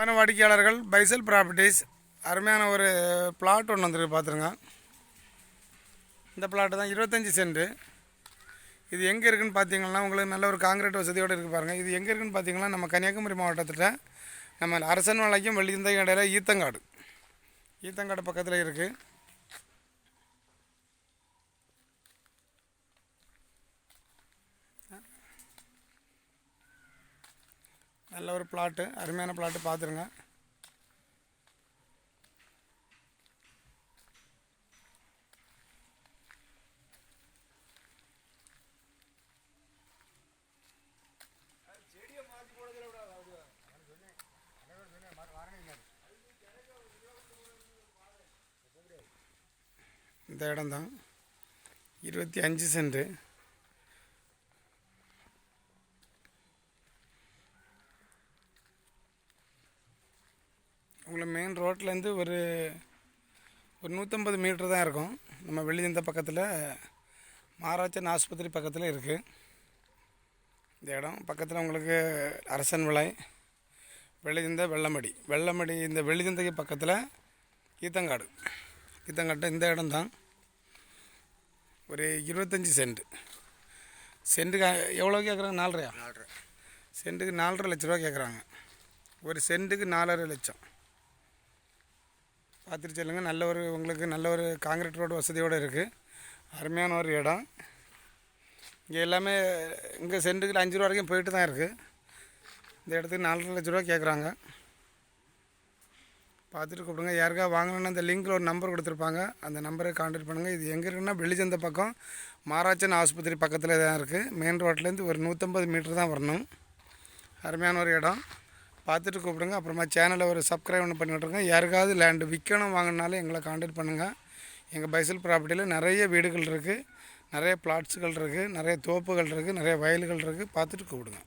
அன்பான வாடிக்கையாளர்கள் பைசல் ப்ராப்பர்ட்டிஸ் அருமையான ஒரு பிளாட் ஒன்று வந்துருக்கு பார்த்துருங்க. இந்த பிளாட்டு தான் இருபத்தஞ்சி சென்ட்டு இது எங்கே இருக்குதுன்னு பார்த்தீங்கன்னா உங்களுக்கு நல்ல ஒரு காங்கிரீட் வசதியோடு இருக்குது பாருங்கள் இது எங்கே இருக்குதுன்னு பார்த்தீங்கன்னா நம்ம கன்னியாகுமரி மாவட்டத்தில் நம்ம அரசன் மலைக்கும் வெள்ளிந்த இடையில ஈத்தங்காடு. ஈத்தங்காடு பக்கத்தில் இருக்குது நல்ல ஒரு பிளாட்டு அருமையான பிளாட்டு பார்த்துருங்க. இந்த இடம்தான். இருபத்தி அஞ்சு சென்ட்டு உங்களுக்கு மெயின் ரோட்லேருந்து ஒரு ஒரு நூற்றம்பது மீட்டர் தான் இருக்கும். நம்ம வெளியந்த பக்கத்தில் மாராச்சன் ஆஸ்பத்திரி பக்கத்தில் இருக்குது இந்த இடம். பக்கத்தில் உங்களுக்கு அரசன் விளை வெளியந்த வெள்ளமடி. வெள்ளமடி இந்த வெளியந்தக்கு பக்கத்தில் ஈத்தங்காடு. ஈத்தங்காட்டு இந்த இடம் தான். ஒரு இருபத்தஞ்சி சென்ட். சென்ட்டுக்கு எவ்வளோ கேட்குறாங்க நாலரையா? நாலரை. சென்ட்டுக்கு நாலரை லட்ச ரூபா கேட்குறாங்க ஒரு சென்ட்டுக்கு நாலரை லட்சம். பார்த்துட்டு செல்லுங்கள் நல்ல ஒரு உங்களுக்கு நல்ல ஒரு காங்கிரீட் ரோடு வசதியோடு இருக்குது அருமையான ஒரு இடம். இங்கே எல்லாமே இங்கே சென்ட்டுக்கு அஞ்சு ரூபா வரைக்கும் போயிட்டு தான் இருக்குது இந்த இடத்துக்கு நாலரை லட்ச ரூபா கேட்குறாங்க பார்த்துட்டு கூப்பிடுங்க. யாருக்கா வாங்கணுன்னா அந்த லிங்கில் ஒரு நம்பர் கொடுத்துருப்பாங்க. அந்த நம்பரை கான்டாக்ட் பண்ணுங்கள் இது எங்கே இருக்குன்னா வெளிச்சந்த பக்கம் மாராச்சன் ஆஸ்பத்திரி பக்கத்தில் தான் இருக்குது மெயின் ரோட்லேருந்து ஒரு நூற்றம்பது மீட்டர் தான் வரணும். அருமையான ஒரு இடம். பார்த்துட்டு கூப்பிடுங்க. அப்புறமா சேனலை ஒரு சப்ஸ்கிரைப் ஒன்று பண்ணி விட்ருங்க யாருக்காவது லேண்டு விற்கணும் வாங்கினாலும் எங்களை காண்டாக்ட் பண்ணுங்கள் எங்கள் பைசல் ப்ராப்பர்ட்டியில் நிறைய வீடுகள் இருக்குது நிறைய பிளாட்ஸுகள் இருக்குது நிறைய தோப்புகள் இருக்குது நிறைய வயல்கள் இருக்குது பார்த்துட்டு கூப்பிடுங்க.